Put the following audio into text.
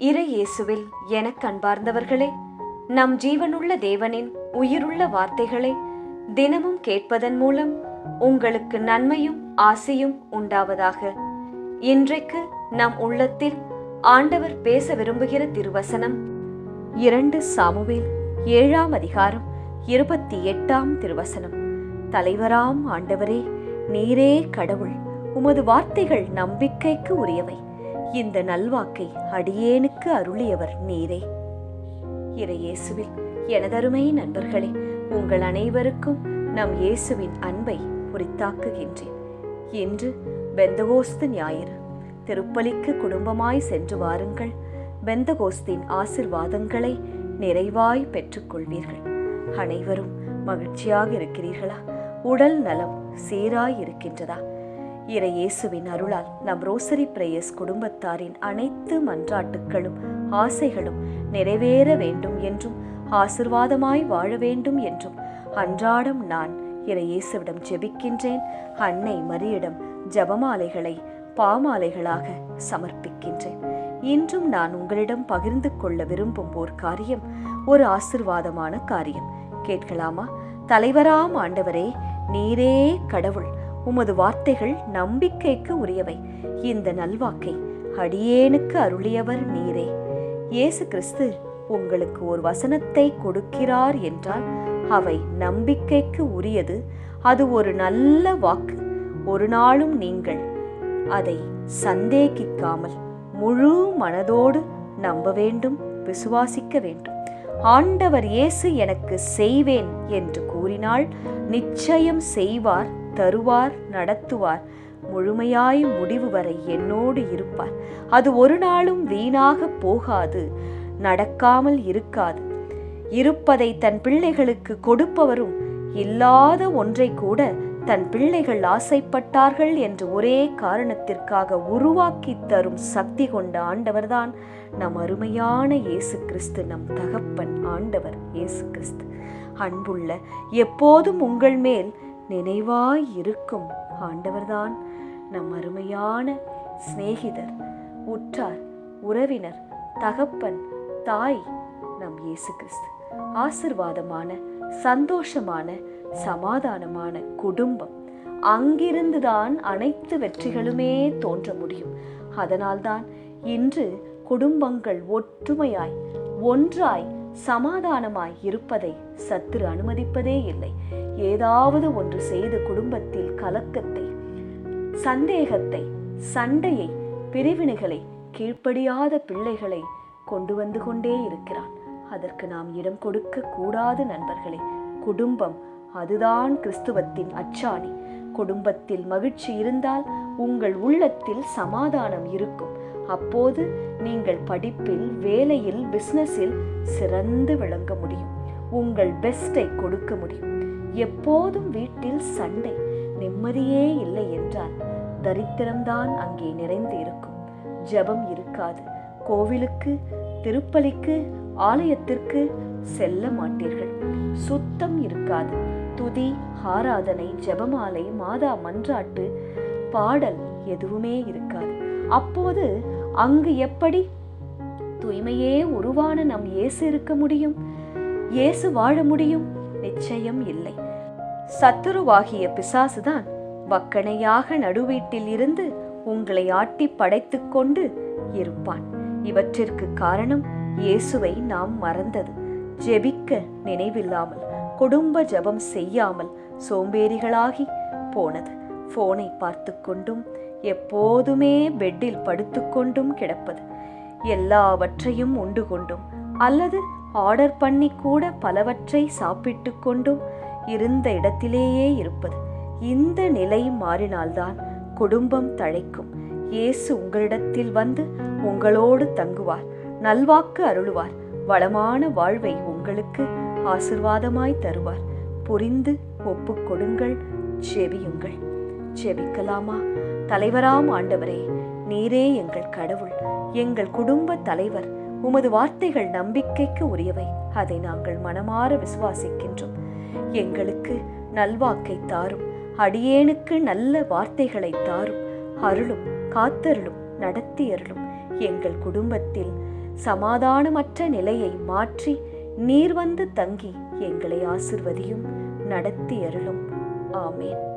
இறை இயேசுவில் எனக் அன்பார்ந்தவர்களே நம் ஜீவனுள்ள தேவனின் உயிருள்ள வார்த்தைகளை தினமும் கேட்பதன் மூலம் உங்களுக்கு நன்மையும் ஆசையும் உண்டாவதாக. இன்றைக்கு நம் உள்ளத்தில் ஆண்டவர் பேச விரும்புகிற திருவசனம் இரண்டு சாமுவேல் ஏழாம் அதிகாரம் இருபத்தி எட்டாம் திருவசனம். தலைவராம் ஆண்டவரே நீரே கடவுள் உமது வார்த்தைகள் நம்பிக்கைக்கு உரியவை. இந்த நல்வாக்கை அடியேனுக்கு அருளியவர் நீரே. இறையேசுவில் எனதருமை நண்பர்களே உங்கள் அனைவருக்கும் நம் இயேசுவின் அன்பை உரித்தாக்குகின்றேன். இன்று பெந்தகோஸ்து ஞாயிறு. திருப்பலிக்கு குடும்பமாய் சென்று வாருங்கள். பெந்தகோஸ்தின் ஆசிர்வாதங்களை நிறைவாய் பெற்றுக்கொள்வீர்கள். அனைவரும் மகிழ்ச்சியாக இருக்கிறீர்களா? உடல் நலம் சீராய் இருக்கின்றதா? இறை இயேசுவின் அருளால் நம் ரோசரி பிரேயர்ஸ் குடும்பத்தாரின் அனைத்து மன்றாட்டுக்களும் ஆசைகளும் நிறைவேற வேண்டும் என்றும் ஆசிர்வாதமாய் வாழ வேண்டும் என்றும் அன்றாடம் நான் இறை இயேசுவிடம் ஜெபிக்கின்றேன். அன்னை மரியிடம் ஜபமாலைகளை பாமாலைகளாக சமர்ப்பிக்கின்றேன். இன்றும் நான் உங்களிடம் பகிர்ந்து கொள்ள விரும்பும் ஓர் காரியம் ஒரு ஆசிர்வாதமான காரியம். கேட்கலாமா? தலைவராம் ஆண்டவரே நீரே கடவுள் உமது வார்த்தைகள் நம்பிக்கைக்கு உரியவை. இந்த நல்வாக்கை அடியேனுக்கு அருளியவர் நீரே. இயேசு கிறிஸ்து உங்களுக்கு ஒரு வசனத்தை கொடுக்கிறார் என்றால் அவை நம்பிக்கைக்கு உரியது. அது ஒரு நல்ல வாக்கு. ஒரு நாளும் நீங்கள் அதை சந்தேகிக்காமல் முழு மனதோடு நம்ப வேண்டும் விசுவாசிக்க வேண்டும். ஆண்டவர் இயேசு எனக்கு செய்வேன் என்று கூறினால் நிச்சயம் செய்வார். தருவார் நடத்துவார். முழுமையாய் முடிவு வரை என்னோடு இருப்பார். அது ஒரு நாளும் வீணாக போகாது நடக்காமல் இருக்காது. இருப்பதை தன் பிள்ளைகளுக்கு கொடுப்பவரும் இல்லாத ஒன்றை கூட தன் பிள்ளைகள் ஆசைப்பட்டார்கள் என்று ஒரே காரணத்திற்காக உருவாக்கி தரும் சக்தி கொண்ட ஆண்டவர்தான் நம் அருமையான இயேசு கிறிஸ்து நம் தகப்பன் ஆண்டவர் இயேசு கிறிஸ்து அன்புள்ள எப்போதும் உங்கள் மேல் நினைவாய் இருக்கும். ஆண்டவர்தான் நம் அருமையான சிநேகிதர் உற்றார் உறவினர் தகப்பன் தாய் நம் இயேசு கிறிஸ்து. ஆசிர்வாதமான சந்தோஷமான சமாதானமான குடும்பம். அங்கிருந்துதான் அனைத்து வெற்றிகளுமே தோன்ற முடியும். அதனால்தான் இன்று குடும்பங்கள் ஒற்றுமையாய் ஒன்றாய் சமாதானமாய் இருப்பதை சத்துரு அனுமதிப்பதே இல்லை. ஏதாவது ஒன்று செய்து குடும்பத்தில் கலக்கத்தை சந்தேகத்தை சண்டையை பிரிவினைகளை கீழ்ப்படியாத பிள்ளைகளை கொண்டு வந்து கொண்டே இருக்கிறான். அதற்கு நாம் இடம் கொடுக்க கூடாது நண்பர்களே. குடும்பம் அதுதான் கிறிஸ்துவத்தின் அச்சாணி. குடும்பத்தில் மகிழ்ச்சி இருந்தால் உங்கள் உள்ளத்தில் சமாதானம் இருக்கும். அப்போது நீங்கள் படிப்பில் வேலையில் பிஸ்னஸில் சிறந்து விளங்க முடியும். உங்கள் பெஸ்டை கொடுக்க முடியும். எப்போதும் வீட்டில் சண்டை நிம்மதியே இல்லை என்றால் தரித்திரம்தான் அங்கே நிறைந்து இருக்கும். ஜபம் இருக்காது. கோவிலுக்கு திருப்பலிக்கு ஆலயத்திற்கு செல்ல மாட்டீர்கள். சுத்தம் இருக்காது. துதி ஆராதனை ஜெபமாலை மாதா மன்றாட்டு பாடல் எதுவுமே இருக்காது. அப்போது அங்கு எப்படி தூய்மையே உருவான நம் இயேசு இருக்க முடியும்? இயேசு வாழ முடியும்? நிச்சயம் இல்லை. சத்துருவாகிய பிசாசுதான் வக்கணையாக நடுவீட்டில் இருந்து உங்களை ஆட்டி படைத்துக் கொண்டு இருப்பான். இவற்றிற்கு காரணம் இயேசுவை நாம் மறந்தது. ஜெபிக்க நினைவில்லாமல் குடும்ப ஜெபம் செய்யாமல் சோம்பேறிகளாகி போனது. போனை பார்த்து கொண்டும் எப்போதுமே பெட்டில் படுத்துக்கொண்டும் கிடப்பது. எல்லாவற்றையும் உண்டு கொண்டும் அல்லது ஆர்டர் பண்ணி கூட பலவற்றை சாப்பிட்டு கொண்டும் இருந்த இடத்திலேயே இருப்பது. இந்த நிலை மாறினால்தான் குடும்பம் தழைக்கும். இயேசு உங்களிடத்தில் வந்து உங்களோடு தங்குவார் நல்வாக்கு அருளுவார் வளமான வாழ்வை உங்களுக்கு ஆசிர்வாதமாய் தருவார். புரிந்து ஒப்புக்கொடுங்கள் செவியுங்கள் செபிக்கலாமா? தலைவராம் ஆண்டவரே நீரே எங்கள் கடவுள். எங்கள் குடும்ப தலைவர் உமது வார்த்தைகள் நம்பிக்கைக்கு உரியவை. அதை நாங்கள் மனமாற விசுவாசிக்கின்றோம். எங்களுக்கு நல்வாக்கை தாரும். அடியேனுக்கு நல்ல வார்த்தைகளை தாரும். அருளும் காத்தருளும் நடத்தி அருளும் எங்கள் குடும்பத்தில் சமாதானமற்ற நிலையை மாற்றி நீர் வந்து தங்கி எங்களை ஆசிர்வதியும் நடத்தி அருளும் ஆமேன்.